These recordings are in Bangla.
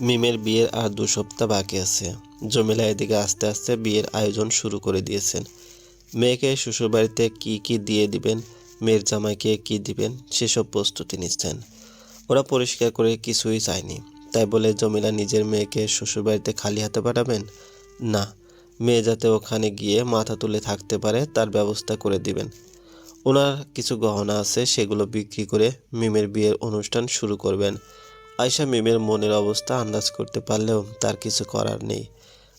মিমের বিয়ের আর দু সপ্তাহ বাকি আছে। জমিলা এদিকে আস্তে আস্তে বিয়ের আয়োজন শুরু করে দিয়েছেন। মেয়েকে শ্বশুরবাড়িতে কি কি দিয়ে দিবেন, মেয়ের জামাইকে কি দিবেন, সেসব প্রস্তুতি নিচ্ছেন। ওরা পরিষ্কার করে কিছুই চায়নি। তাই বলে জমিলা নিজের মেয়েকে শ্বশুরবাড়িতে খালি হাতে পাঠাবেন? না, মেয়ে যাতে ওখানে গিয়ে মাথা তুলে থাকতে পারে, তার ব্যবস্থা করে দিবেন। ওনার কিছু গহনা আছে, সেগুলো বিক্রি করে মিমের বিয়ের অনুষ্ঠান শুরু করবেন। আয়শা মিমের মনের অবস্থা আন্দাজ করতে পারলেও তার কিছু করার নেই।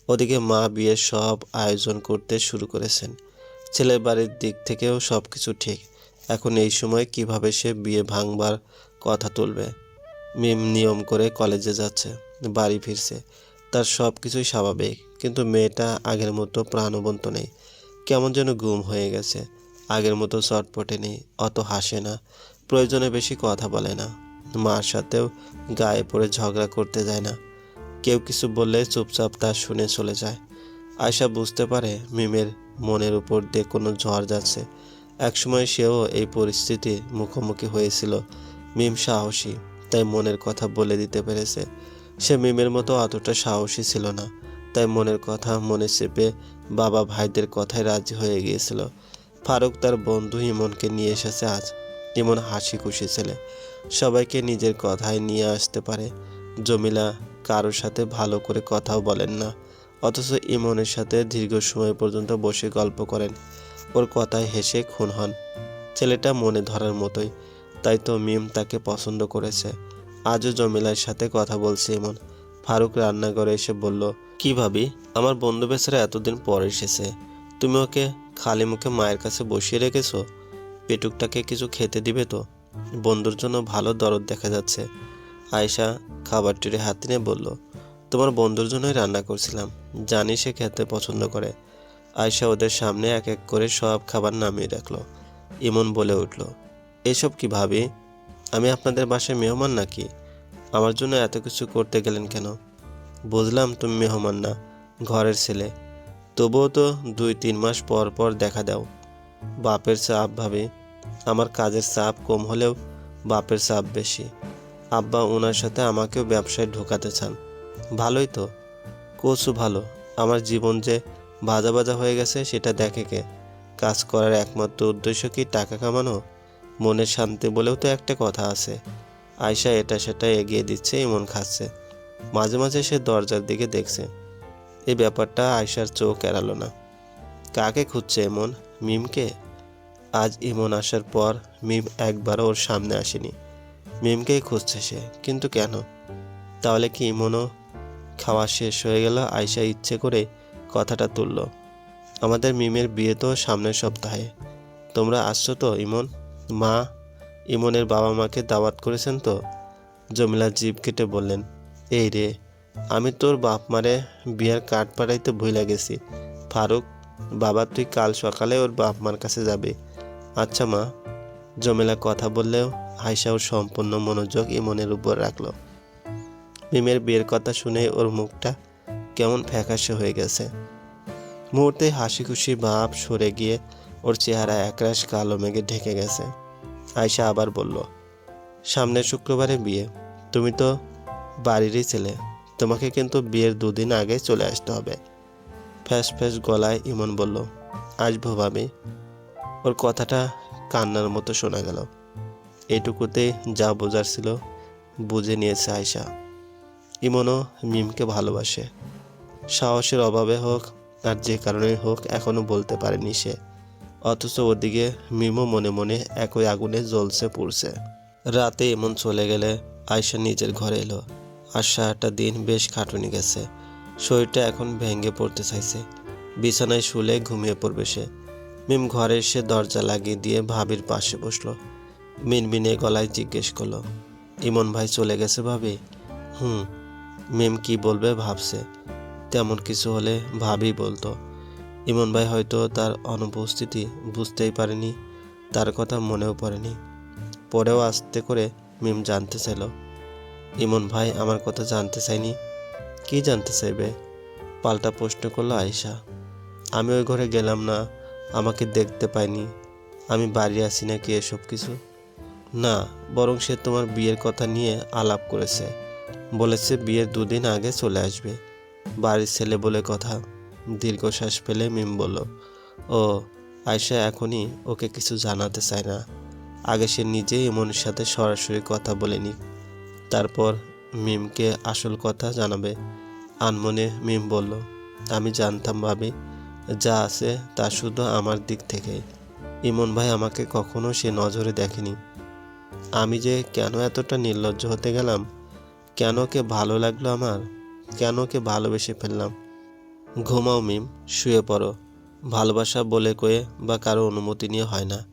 ওদিকে মা বিয়ের সব আয়োজন করতে শুরু করেছেন। ছেলের বাড়ির দিক থেকেও সব কিছু ঠিক। এখন এই সময় কীভাবে সে বিয়ে ভাঙবার কথা তুলবে? মিম নিয়ম করে কলেজে যাচ্ছে, বাড়ি ফিরছে। তার সব কিছুই স্বাভাবিক, কিন্তু মেয়েটা আগের মতো প্রাণবন্ত নেই। কেমন যেন গুম হয়ে গেছে। আগের মতো চটপটে নেই অত হাসে না। প্রয়োজনে বেশি কথা বলে না। মার সাথেও গায়ে পড়ে ঝগড়া করতে যায় না। কেউ কিছু বললে চুপচাপ তা শুনে চলে যায়। আয়শা বুঝতে পারে মিমের মনের উপর দিয়ে কোনো ঝড় যাচ্ছে। একসময় সেও এই পরিস্থিতির মুখোমুখি হয়েছিল। মিম সাহসী, তাই মনের কথা বলে দিতে পেরেছে। সে মিমের মতো অতটা সাহসী ছিল না, তাই মনের কথা মনে চেপে বাবা ভাইদের কথায় রাজি হয়ে গিয়েছিল। ফারুক তার বন্ধু ইমনকে নিয়ে এসেছে আজ। ইমন হাসি খুশি ছেলে। সবাইকে নিজের কথায় নিয়ে আসতে পারে। জমিলা কারোর সাথে ভালো করে কথাও বলেন না, অথচ ইমনের সাথে দীর্ঘ সময় পর্যন্ত বসে গল্প করেন। ওর কথায় হেসে খুন হন। ছেলেটা মনে ধরার মতোই, তাই তো মিম তাকে পছন্দ করেছে। আজও জমিলার সাথে কথা বলছে ইমন। ফারুক রান্নাঘরে এসে বলল, কি ভাবি, আমার বন্ধু বেচারা এতদিন পর এসেছে। তুমি ওকে খালি মুখে মায়ের কাছে বসিয়ে রেখেছো? পেটুকটাকে কিছু খেতে দিবে তো? বন্ধুর জন্য ভালো দরদ দেখা যাচ্ছে। আয়শা খাবার টেরে হাতে নিয়ে বলল, তোমার বন্ধুর জন্যই রান্না করছিলাম। জানি সে খেতে পছন্দ করে। আয়শা ওদের সামনে এক এক করে সব খাবার নামিয়ে রাখল। ইমন বলে উঠল, এসব কি ভাবি? আমি আপনাদের বাসায় মেহমান নাকি? আমার জন্য এত কিছু করতে গেলেন কেন? বুঝলাম তুমি মেহমান না, ঘরের ছেলে। তবুও তো দুই তিন মাস পর পর দেখা দাও। বাপের চাপ ভাবে আমার কাজের চাপ কম হলেও বাপের চাপ বেশি। আব্বা ওনার সাথে আমাকেও ব্যবসায় ঢোকাতে চান। ভালোই তো। কোচও ভালো। আমার জীবন যে বাজা বাজা হয়ে গেছে সেটা দেখে কে? কাজ করার একমাত্র উদ্দেশ্য কি টাকা কামানো? মনের শান্তি বলেও তো একটা কথা আছে। আয়শা এটা সেটা এগিয়ে দিচ্ছে, এমন খাচ্ছে। মাঝে মাঝে সে দরজার দিকে দেখছে। এই ব্যাপারটা আয়শার চোখ এড়ালো না। কাকে খুঁজছে এমন? মিমকে? আজ ইমন আসার পর মিম একবারও ওর সামনে আসেনি। মিমকেই খুঁজছে সে, কিন্তু কেন? তাহলে কি ইমনও খাওয়া শেষ হয়ে গেল? আয়সা ইচ্ছে করে কথাটা তুলল। আমাদের মিমের বিয়ে তো সামনের সপ্তাহে। তোমরা আসছো তো ইমন? মা, ইমনের বাবা মাকে দাওয়াত করেছেন তো? জমিলা জিভ কেটে বললেন, এই রে, আমি তোর বাপ মারে বিয়ার কার্ড পাঠাইতে ভুলে গেছি। ফারুক, বাবা, তুই কাল সকালে ওর বাপ মার কাছে যাবে। আচ্ছা মা। জমেলা কথা বললেও আয়সা ওর সম্পূর্ণ মনোযোগ ইমনের উপর রাখল। মিমের বিয়ের কথা শুনে ওর মুখটা কেমন ফ্যাকাশে হয়ে গেছে। মুহূর্তে হাসি খুশি ভাব সরে গিয়ে ওর চেহারা একরাশ কালো মেঘে ঢেকে গেছে। আয়সা আবার বলল, সামনের শুক্রবারে বিয়ে। তুমি তো বাড়িরই ছেলে। তোমাকে কিন্তু বিয়ের দুদিন আগে চলে আসতে হবে। ফ্যাস ফ্যাস গলায় ইমন বলল আসব ভাবি ওর কথাটা কান্নার মতো শোনা গেল। এটুকুতে যা বোঝার ছিল, বুঝে নিয়েছে আয়সা ইমনও মিমকে ভালোবাসে। সাহসের অভাবে হোক আর যে কারণে হোক, এখনও বলতে পারেনি সে। অথচ ওদিকে মিমও মনে মনে একই আগুনে জ্বলছে, পুড়ছে। রাতে এমন চলে গেলে আয়সা নিজের ঘরে এলো। আর সারাটা দিন বেশ খাটুনি গেছে। শরীরটা এখন ভেঙে পড়তে চাইছে। বিছানায় শুলে ঘুমিয়ে পড়বে সে। মিম ঘরে এসে দরজা লাগিয়ে দিয়ে ভাবির পাশে বসল। মিনমিনে গলায় জিজ্ঞেস করল, ইমন ভাই চলে গেছে ভাবি? হুম, মিম কি বলবে ভাবছে। তেমন কিছু হলে ভাবি বলতো। ইমন ভাই হয়তো তার অনুপস্থিতি বুঝতেই পারেনি, তার কথা মনেও পড়েনি। পরেও আসতে করে মিম জানতে চাইল, ইমন ভাই আমার কথা জানতে চাইনি? কি জানতে চাইবে? পাল্টা প্রশ্ন করল আয়সা আমি ওই ঘরে গেলাম না আমাকে দেখতে পাইনি আমি বাড়ি আছি নাকি এসব কিছু? না, বরং সে তোমার বিয়ের কথা নিয়ে আলাপ করেছে। বলেছে বিয়ের দুদিন আগে চলে আসবে। বাড়ির ছেলে বলে কথা। দীর্ঘশ্বাস ফেলে মিম বলল, ও আয়সা এখনই ওকে কিছু জানাতে চায় না। আগে সে নিজেই ইমনের সাথে সরাসরি কথা বলে বলেনি তারপর মিমকে আসল কথা জানাবে। আনমনে মিম বলল, আমি জানতাম ভাবি যা আছে তা শুধু আমার দিক থেকে। ইমন ভাই আমাকে কখনো সে নজরে দেখেনি। আমি যে কেন এতটা নির্লজ্জ হতে গেলাম? কেন কে ভালো লাগল আমার? কেন কে ভালোবেসে ফেললাম? ঘুমাও মিম, শুয়ে পড়ো। ভালোবাসা বলে কয়ে বা কারও অনুমতি নিয়ে হয় না।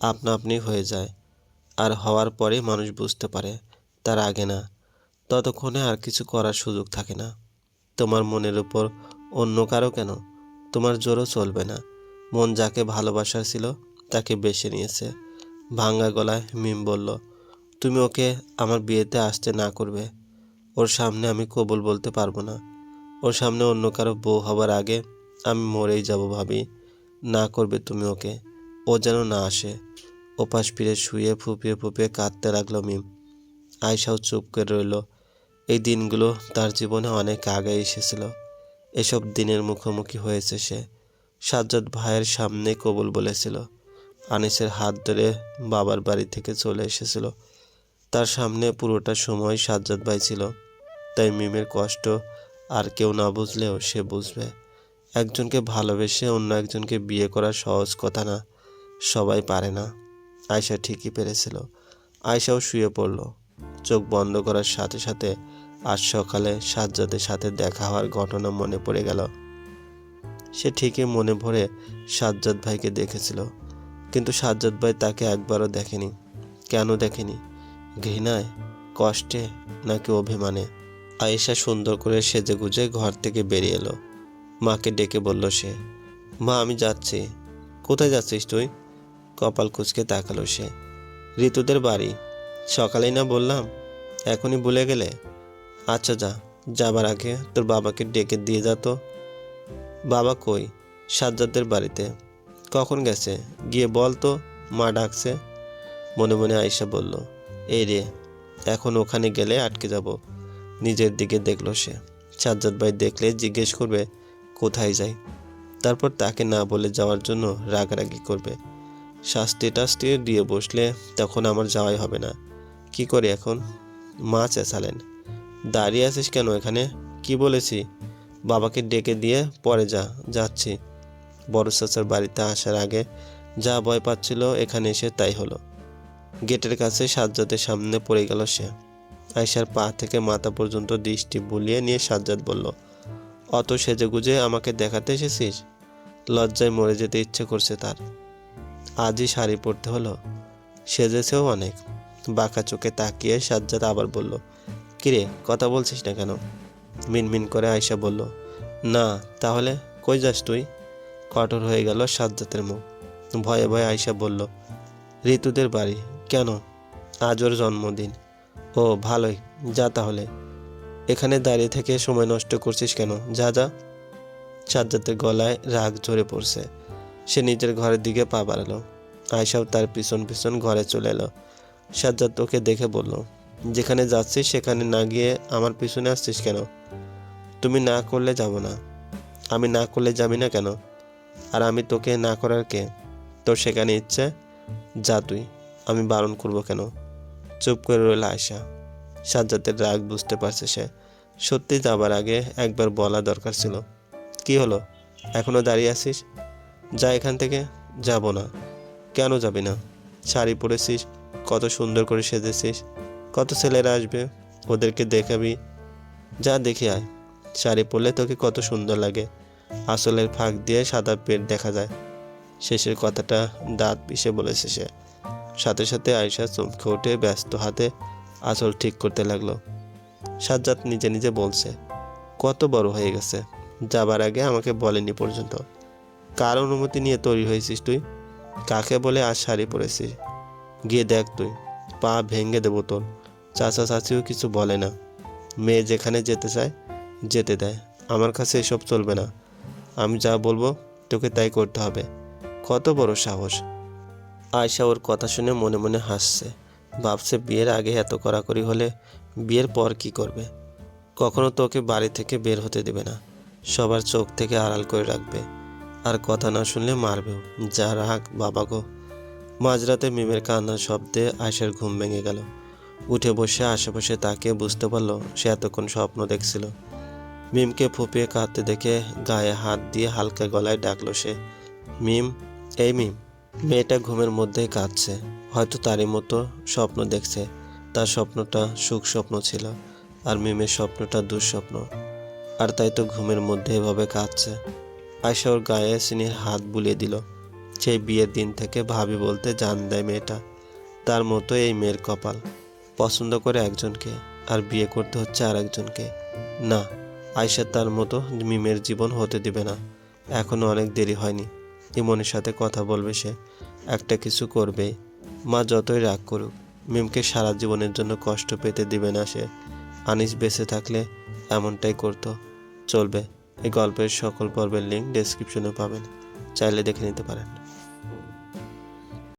আপনা আপনি হয়ে যায়। আর হওয়ার পরে মানুষ বুঝতে পারে, তার আগে না। ততক্ষণে আর কিছু করার সুযোগ থাকে না। তোমার মনের উপর অন্য কারও কেন? তোমার জোরও চলবে না। মন যাকে ভালোবাসার ছিল, তাকে বেছে নিয়েছে। ভাঙ্গা গলায় মিম বলল, তুমি ওকে আমার বিয়েতে আসতে না করবে। ওর সামনে আমি কবুল বলতে পারব না। ওর সামনে অন্য কারও বউ হবার আগে আমি মরেই যাব ভাবি। না করবে তুমি ওকে। ও যেন না আসে। ওপাশ ফিরে শুয়ে ফুপিয়ে ফুপিয়ে কাঁদতে লাগল মিম। আয়সাও চুপ করে রইল। এই দিনগুলো তার জীবনে অনেক আগে এসেছিল। এসব দিনের মুখোমুখি হয়েছে সে। সাজ্জাদ ভাইয়ের সামনে কবুল বলেছিল। আনিসের হাত ধরে বাবার বাড়ি থেকে চলে এসেছিল। তার সামনে পুরোটা সময় সাজ্জাদ ভাই ছিল। তাই মিমের কষ্ট আর কেউ না বুঝলেও সে বুঝবে। একজনকে ভালোবেসে অন্য একজনকে বিয়ে করা সহজ কথা না। সবাই পারে না। আয়সা ঠিকই পেরেছিল। আয়সাও শুয়ে পড়ল। চোখ বন্ধ করার সাথে সাথে আজ সকালে সাজ্জাদের সাথে দেখা হওয়ার ঘটনা মনে পড়ে গেল। সে ঠিকই মনে ভরে সাজ্জাদ ভাইকে দেখেছিল, কিন্তু সাজ্জাদ ভাই তাকে একবারও দেখেনি। কেন দেখেনি? ঘৃণায়, কষ্টে নাকি অভিমানে? আয়েশা সুন্দর করে সেজে গুজে ঘর থেকে বেরিয়ে এলো। মাকে ডেকে বলল সে, মা, আমি যাচ্ছি। কোথায় যাচ্ছিস তুই? কপাল কুচকে তাকালো সে, ঋতুদের বাড়ি। সকালেই না বললাম? এখনই ভুলে গেলে? আচ্ছা যা, যাবার আগে তোর বাবাকে ডেকে দিয়ে যা তো। বাবা কই? সাজ্জাদের বাড়িতে। কখন গেছে? গিয়ে বল তো, মা ডাকছে। মনে মনে আয়সা বলল, এই রে, এখন ওখানে গেলে আটকে যাব। নিজের দিকে দেখল সে। সাজ্জাদ ভাই দেখলে জিজ্ঞেস করবে, কোথায় যাই? তারপর তাকে না বলে যাওয়ার জন্য রাগারাগি করবে। শাস্তি টাস্তি দিয়ে বসলে তখন আমার যাওয়াই হবে না। কি করি এখন? মা চেঁচালেন। দাঁড়িয়ে আছিস কেন এখানে? কি বলেছি? বাবাকে ডেকে দিয়ে পরে যা, যাচ্ছি। বড় চাচার বাড়িতে আসার আগে যা ভয় পাচ্ছিল এখানে এসে তাই হলো। গেটের কাছে সাজ্জাদের সামনে পড়ে গেল সে। আয়সার পা থেকে মাথা পর্যন্ত দৃষ্টি বুলিয়ে নিয়ে সাজ্জাদ বলল, অত সেজে গুজে আমাকে দেখাতে এসেছিস? লজ্জায় মরে যেতে ইচ্ছে করছে তার। আজই শাড়ি পরতে হলো। সেজেছেও অনেক। বাঁকা চোখে তাকিয়ে সাজ্জাদ আবার বলল কিরে, কথা বলছিস না কেন? মিনমিন করে আয়সা বলল, না, তাহলে কই যাস তুই? কঠোর হয়ে গেল সাজ্জাতের মুখ। ভয়ে ভয়ে আয়সা বলল, ঋতুদের বাড়ি, কেন? আজ ওর জন্মদিন। ও, ভালোই, যা তাহলে। এখানে দাঁড়িয়ে থেকে সময় নষ্ট করছিস কেন? যা যা। সাজ্জাতের গলায় রাগ ঝরে পড়ছে। সে নিজের ঘরের দিকে পা বাড়ালো। আয়সাও তার পিছন পিছন ঘরে চলে এলো। সাজ্জাদ ওকে দেখে বলল যেখানে যাচ্ছিস সেখানে না গিয়ে আমার পিছনে আসছিস কেন? তুমি না করলে যাব না। আমি না করলে যাবি না কেন? আর আমি তোকে না করার কে? তোর সেখানে ইচ্ছে? যা তুই। আমি বারণ করব কেন? চুপ করে রইল আয়সা সাজ্জাদের রাগ বুঝতে পারছে সে। সত্যি যাবার আগে একবার বলা দরকার ছিল। কি হলো? এখনও দাঁড়িয়ে আছিস? যা এখান থেকে। যাব না। কেন যাবি না? শাড়ি পরেছিস? কত সুন্দর করে সেজেছিস। কত ছেলেরা আসবে? ওদেরকে দেখাবি। যা দেখে আয়। শাড়ি পরলে তোকে কত সুন্দর লাগে। আসলের ফাঁক দিয়ে সাদা পেট দেখা যায়। শেষের কথাটা দাঁত পিষে বলেছে সে। সাথে সাথে আয়সা চমকে উঠে ব্যস্ত হাতে আসল ঠিক করতে লাগল। সাজ্জাদ নিজে নিজে বলছে, কত বড় হয়ে গেছে। যাবার আগে আমাকে বলেনি পর্যন্ত। কার অনুমতি নিয়ে তৈরি হয়েছিস তুই? কাকে বলে আর শাড়ি পরেছিস? গিয়ে দেখ তুই। পা ভেঙে দেবো তোর। চাচা চাচিও কিছু বলে না। মেয়ে যেখানে যেতে চায়, যেতে দেয়। আমার কাছে এসব চলবে না। আমি যা বলব, তোকে তাই করতে হবে। কত বড় সাহস। আয়সা ওর কথা শুনে মনে মনে হাসছে। ভাবছে বিয়ের আগে এত কড়াকড়ি হলে বিয়ের পর কি করবে? কখনো তোকে বাড়ি থেকে বের হতে দেবে না। সবার চোখ থেকে আড়াল করে রাখবে। আর কথা না শুনলে মারবেও যা রাগ, বাবা গো। মাঝরাতে মিমের কান্নার শব্দে আয়সার ঘুম ভেঙে গেল। উঠে বসে আশেপাশে তাকে বুঝতে পারল সে এতক্ষণ স্বপ্ন দেখছিল। মিমকে ফুপিয়ে কাঁদতে দেখে গায়ে হাত দিয়ে হালকা গলায় ডাকলো সে। মিম, এই মিম, মেয়েটা ঘুমের মধ্যেই কাঁদছে। হয়তো তারই মতো স্বপ্ন দেখছে। তার স্বপ্নটা সুখ স্বপ্ন ছিল আর মিমের স্বপ্নটা দুঃস্বপ্ন। আর তাই তো ঘুমের মধ্যে এভাবে কাঁদছে। আয়সা ওর গায়ে সিনির হাত বুলিয়ে দিল। সেই বিয়ের দিন থেকে ভাবি বলতে জান দেয় মেয়েটা। তার মতো এই মেয়ের কপাল। পছন্দ করে একজনকে আর বিয়ে করতে হচ্ছে আর একজনকে না আয়সা তার মতো মিমের জীবন হতে দিবে না। এখনও অনেক দেরি হয়নি। ইমনের সাথে কথা বলবে সে। একটা কিছু করবে। মা যতই রাগ করুক, মিমকে সারা জীবনের জন্য কষ্ট পেতে দিবে না সে। আনিস বেঁচে থাকলে এমনটাই করতো। চলবে। এই গল্পের সকল পর্বের লিঙ্ক ডেসক্রিপশনে পাবেন। চাইলে দেখে নিতে পারেন।